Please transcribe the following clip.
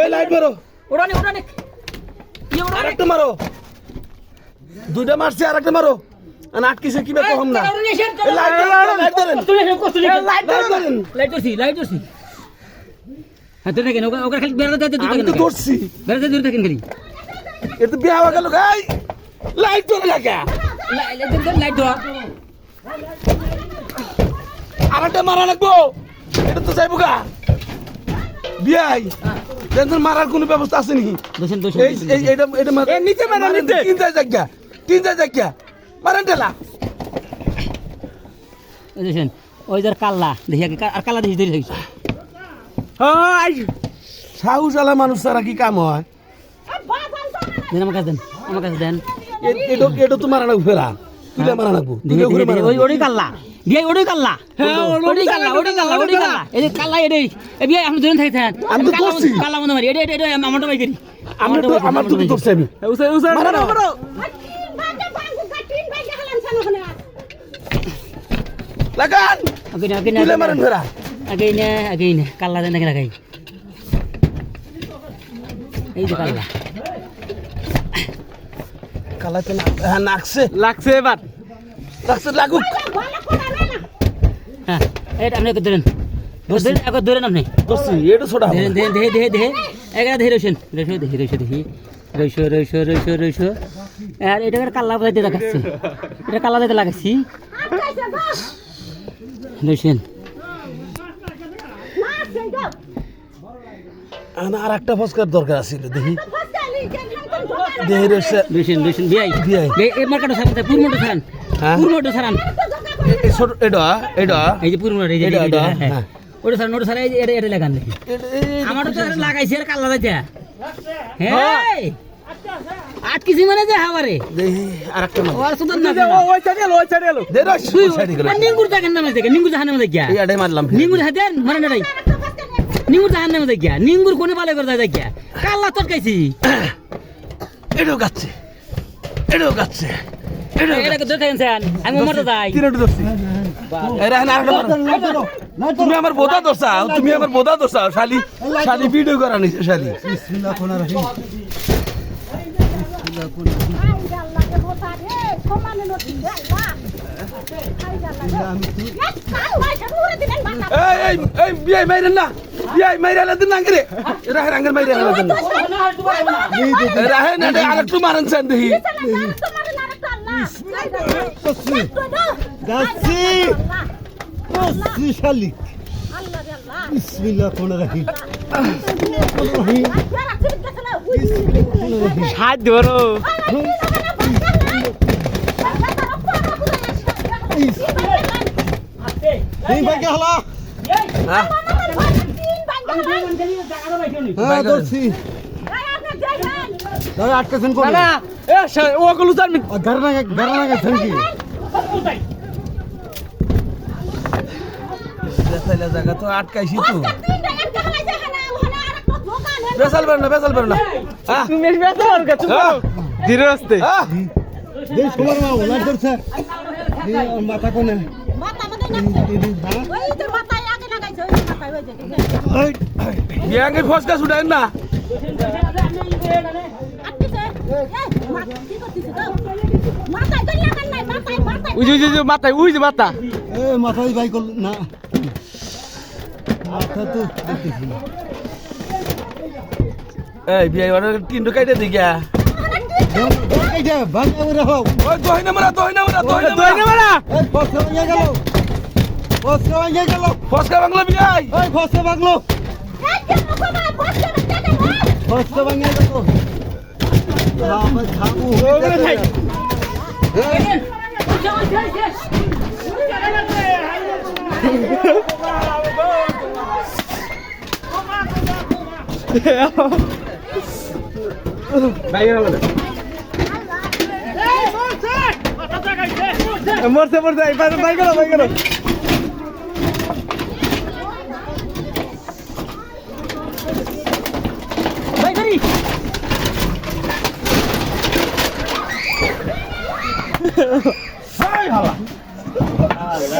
এই লাইট মারো। উড়ানি আরেকটা মারো। দুইটা মারছি আরেকটা মারো। আর আটকিছে কি বের কম না। লাইট ধরেন, লাইট ধরেন। লাইট ধরেন। লাইট ধরছি লাইট ধরছি। তো ওকে ওকে খালি বেড়াতে দিতে আমি তো ধরছি। বেড়াতে দূরে থাকেন খালি। এটা তো বিয়া হয়ে গেল গাই লাইট ধরে লাগা লাইট ধরা। আরেকটা মারা লাগবো। এটা তো যাইবো গা। বিয়াই টেনশন মারার কোনো ব্যবস্থা আছে নি দোষেন দোষেন এই এই এটা এটা নিচে মারা নিচে। তিন যায় জায়গা তিন যায় জায়গা। মারেন টেলা দোষেন ওই যার কাল্লা দেখি আর কাল্লা দেখি ধরে থাকছি হাই সাহু সালা মানুষ ছাড়া কি কাম হয়? দেন আমার কাছে দেন আমার কাছে দেন। এ- এটা এটা তো মারা লাগবো ফেরা। তুলে মারা লাগবো। ওই ওই কাল্লা। বিয়ে ওই কাল্লা। ওই কাল্লা ওই কাল্লা ওই কাল্লা এই যে কাল্লা এডে এ বিয়ে আপনি ধরে থাকেন আমি তো ধরছি। কাল্লা মনে মারি এডে এডে এডে আমার তো বাই করি। আমি তো আমার তো ধরছি আমি। মারা না, মারা। লাগান। আগে না আগে না তুলে মারেন ফেরা আগে না আগে না। কাল্লা দেন আগে লাগাই। এই তো কাল্লা। হ্যাঁ লাগছে এবার। নাকছে লাগুক। হ্যাঁ এটা আপনি ধরেন। ধরেন আগে ধরেন আপনি। ধরছি এটা ছোটা ধরেন না। দেহে দেহে দেহে এগারে দেহে রয়েছেন রয়েছে দেখি রয়েছে দেখি। রয়েছে রয়েছে রয়েছে রয়েছে। আর এটা কাল্লা বাজাইতে লাগাচ্ছি। এটা কাল্লা দিতে লাগাচ্ছি। রয়েছেন। আনা আর একটা ফসকার দরকার আছিল দেখি। দেহি রয়েছে। রয়েছেন রয়েছেন বিয়াই বিয়াই। এই মার্কাটা সারান পুরমোটো সারান হ্যাঁ? পুরমোটো সারান এই ছোট এটা এটা। এই যে পুরমোটো এই যে এটা। ওটা সারান ওটা সারান এটা এটা লাগান দেখি। এটা- এই- আমার তো লাগাইছে আর কাল্লা হ্যাঁ। আটকিছি মানে যে হাওয়ারে। দেখি আর ওর সুন্দর না ওই সাইডে ওই সাইডে গেল দে রস ওই সাইডে গেল নিঙ্গুর জাহান নামে দেখে নিঙ্গুর জাহান নামে দেখিয়া এই আড়াই মারলাম নিঙ্গুর হাতেন মানে না নিঙ্গুর জাহান নামে দেখিয়া নিঙ্গুর কোনে পালে করে দেখিয়া কাল্লা তটকাইছি। এটাও গাচ্ছে এটাও গাচ্ছে। তো। তুমি আমার বোধা দোষাও তুমি আমার বোধা দোষাও শালি শালি ভিডিও করা নিছে শালি। এই এই এই বিয়াই মাইরেন না। বিয়াই মাইরে আলাদিন না করে রাখেন আঙ্গের মাইরে আলাদিন না রাখেন এটা আরেকটু মারেন চান দেখি। যাচ্ছি যাচ্ছি শালিক। বিসমিল্লাহ কোন রাখি ধরো। হ্যাঁ। হ্যাঁ ধরছি। দাদা আটকেছেন কোন না এ সে- ও গলু জানবি ঘর না ঘর গেছেন কি বেসাইলা জায়গা তো আটকাইছি তো বেসাল বের না বেসাল বের না হ্যাঁ তুমি বেতো আর কাছে হ্যাঁ। ধীরে আসতে হ্যাঁ দেই সবার মা ওলা ধরছে এই ওর মাথা কোনে এই বিয়াঙ্গে ফসকা ছুটাইন না উই উই উই মাথায় উই যে মাথা। এই মাথায় ভাই কল না। মাথা তো দেখতেছি। না এই ওর কাইটে দিগা এই যে ভাঙা করে হও। ওই দহিনা মারা দহিনা মারা দহিনা দই না মারা। এই ফসকা ভাঙা গেল। ফসকা ভাঙা গেল। ফসকা বিয়াই। ভাঙলো। ফসকা ভাঙা গেল খাব ওরে ভাই ভাই গেল মরছে মরছে ভাই ভাই